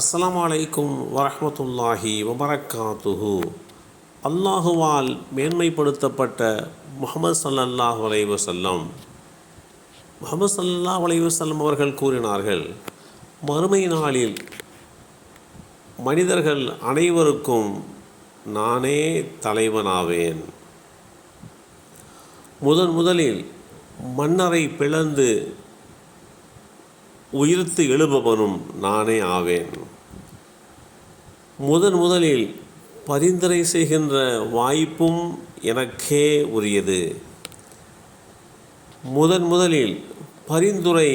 அஸ்லாம் அலைக்கும் வரமத்துல்லாஹி வபரக்காத்துஹு. அல்லாஹுவால் மேன்மைப்படுத்தப்பட்ட முகமது சல்லாஹ் வலைவசல்லம் முகமது சல்லாஹ் வலைவசல்லம் அவர்கள் கூறினார்கள் மறுமை நாளில் மனிதர்கள் அனைவருக்கும் நானே தலைவனாவேன். முதன் முதலில் மன்னரை பிளந்து உயிர்த்து எழுபவனும் நானே ஆவேன். முதன் முதலில் பரிந்துரை செய்கின்ற வாய்ப்பும் எனக்கே உரியது. முதன் முதலில் பரிந்துரை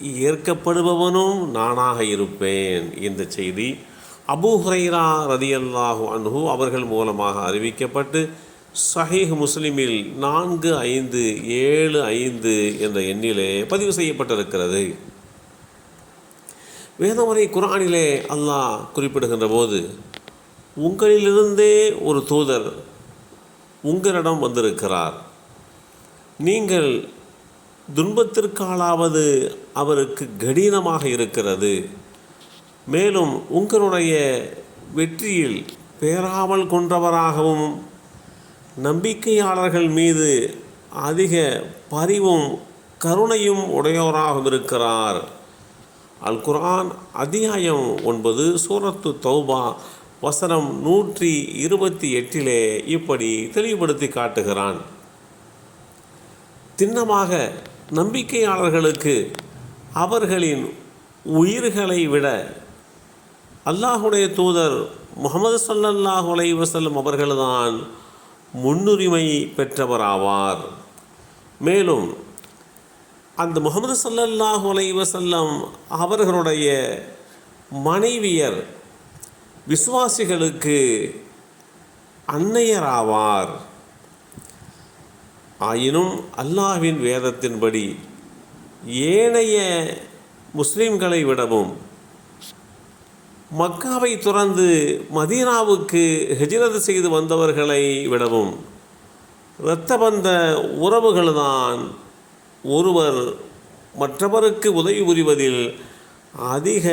ஏற்கப்படுபவனும் நானாக இருப்பேன் இந்த செய்தி அபூ ஹுரைரா ரதியல்லாஹு அன்ஹு அவர்கள் மூலமாக அறிவிக்கப்பட்டு சஹீஹ் முஸ்லிமில் நான்கு ஐந்து ஏழு ஐந்து என்ற எண்ணிலே பதிவு செய்யப்பட்டிருக்கிறது. வேதமுறை குரானிலே அல்லாஹ் குறிப்பிடுகின்ற போது உங்களிலிருந்தே ஒரு தூதர் உங்களிடம் வந்திருக்கிறார். நீங்கள் துன்பத்திற்காலாவது அவருக்கு கடினமாக இருக்கிறது. மேலும் உங்களுடைய வெற்றியில் பேராமல் கொண்டவராகவும் நம்பிக்கையாளர்கள் மீது அதிக பரிவும் கருணையும் உடையோராகவும் இருக்கிறார். அல் குரான் அத்தியாயம் ஒன்பது சூரத்து தௌபா வசனம் நூற்றி இருபத்தி எட்டிலே இப்படி தெளிவுபடுத்தி காட்டுகிறான். திண்ணமாக நம்பிக்கையாளர்களுக்கு அவர்களின் உயிர்களை விட அல்லாஹுடைய தூதர் முகமது சல்லல்லாஹு அலை வசல்லம் அவர்கள்தான் முன்னுரிமை பெற்றவராவார். மேலும் அந்த முகமது சல்லல்லாஹு அலை வசல்லம் அவர்களுடைய மனைவியர் விசுவாசிகளுக்கு அன்னையராவார். ஆயினும் அல்லாஹ்வின் வேதத்தின்படி ஏனைய முஸ்லீம்களை விடவும் மக்காவை துறந்து மதீனாவுக்கு ஹிஜ்ரத் செய்து வந்தவர்களை விடவும் இரத்த பந்த உறவுகள்தான் ஒருவர் மற்றவருக்கு உதவி புரிவதில் அதிக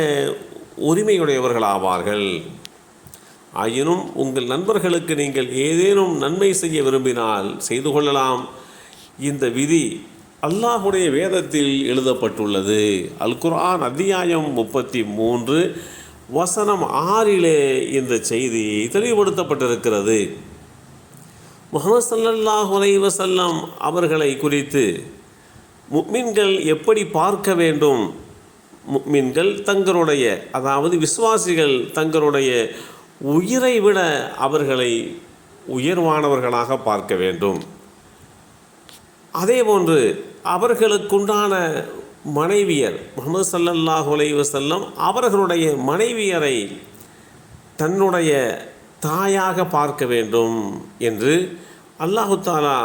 உரிமையுடையவர்களாவார்கள். ஆயினும் உங்கள் நண்பர்களுக்கு நீங்கள் ஏதேனும் நன்மை செய்ய விரும்பினால் செய்து கொள்ளலாம். இந்த விதி அல்லாஹுடைய வேதத்தில் எழுதப்பட்டுள்ளது. அல் குர்ஆன் அத்தியாயம் முப்பத்தி மூன்று வசனம் ஆறிலே இந்த செய்தி தெளிவுபடுத்தப்பட்டிருக்கிறது. முகமது சல்லல்லாஹு அலைஹி அவர்களை குறித்து முக்மீன்கள் எப்படி பார்க்க வேண்டும்? முக்மீன்கள் தங்களுடைய அதாவது விசுவாசிகள் தங்களுடைய உயிரை விட அவர்களை உயர்வானவர்களாக பார்க்க வேண்டும். அதேபோன்று அவர்களுக்குண்டான மனைவியர் முகமது சல்லல்லாஹு செல்லம் அவர்களுடைய மனைவியரை தன்னுடைய தாயாக பார்க்க வேண்டும் என்று அல்லாஹு தாலா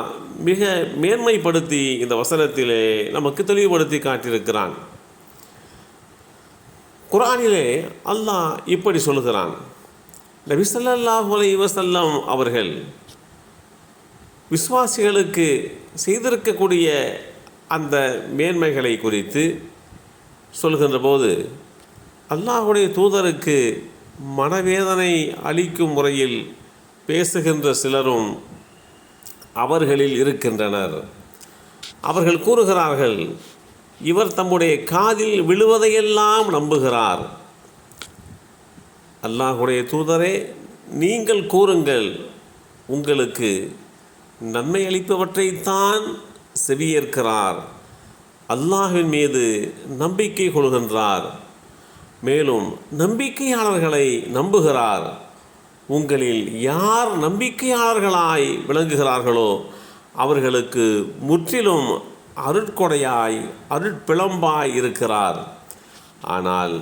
மிக மேன்மைப்படுத்தி இந்த வசனத்திலே நமக்கு தெளிவுபடுத்தி காட்டியிருக்கிறான். குரானிலே அல்லாஹ் இப்படி சொல்லுகிறான். நபி ஸல்லல்லாஹு அலைஹி அவர்கள் விசுவாசிகளுக்கு செய்திருக்கக்கூடிய அந்த மேன்மைகளை குறித்து சொல்கின்ற போது அல்லாஹுடைய தூதருக்கு மனவேதனை அளிக்கும் முறையில் பேசுகின்ற சிலரும் அவர்களில் இருக்கின்றனர். அவர்கள் கூறுகிறார்கள் இவர் தம்முடைய காதில் விழுவதையெல்லாம் நம்புகிறார். அல்லாஹுடைய தூதரே நீங்கள் கூறுங்கள் உங்களுக்கு நன்மை அளிப்பவற்றைத்தான் செவியேற்கிறார். அல்லாஹின் மீது நம்பிக்கை கொள்கின்றார். மேலும் நம்பிக்கையாளர்களை நம்புகிறார். உங்களில் யார் நம்பிக்கையாளர்களாய் விளங்குகிறார்களோ அவர்களுக்கு முற்றிலும் அருட்கொடையாய் அருட்பிளம்பாய் இருக்கிறார். ஆனால்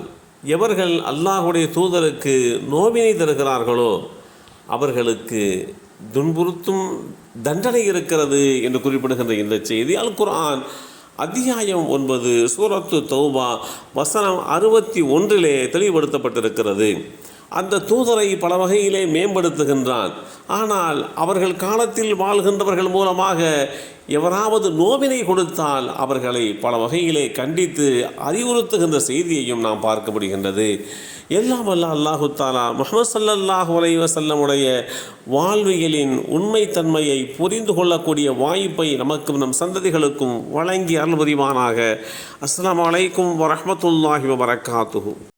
எவர்கள் அல்லாஹுடைய தூதருக்கு நோவினை தருகிறார்களோ அவர்களுக்கு துன்புறுத்தும் தண்டனை இருக்கிறது என்று குறிப்பிடுகின்ற இந்த செய்தி. அல் குர்ஆன் அத்தியாயம் ஒன்பது சூரத்து தௌபா வசனம் அறுபத்தி ஒன்றிலே தெளிவுபடுத்தப்பட்டிருக்கிறது. அந்த தூதரை பல வகையிலே மேம்படுத்துகின்றான். ஆனால் அவர்கள் காலத்தில் வாழ்கின்றவர்கள் மூலமாக எவராவது நோவினை கொடுத்தால் அவர்களை பல வகையிலே கண்டித்து அறிவுறுத்துகின்ற செய்தியையும் நாம் பார்க்க முடிகின்றது. எல்லாம் அல்ல அல்லாஹு தாலா முகமது சல்லல்லாஹு அலைஹி வஸல்லமுடைய வாழ்வியலின் உண்மைத்தன்மையை புரிந்து கொள்ளக்கூடிய வாய்ப்பை நமக்கும் நம் சந்ததிகளுக்கும் வழங்கி அருள் புரிவானாக. அஸ்ஸலாமு அலைக்கும் வரஹ்மத்துல்லாஹி வபரகாத்துஹு.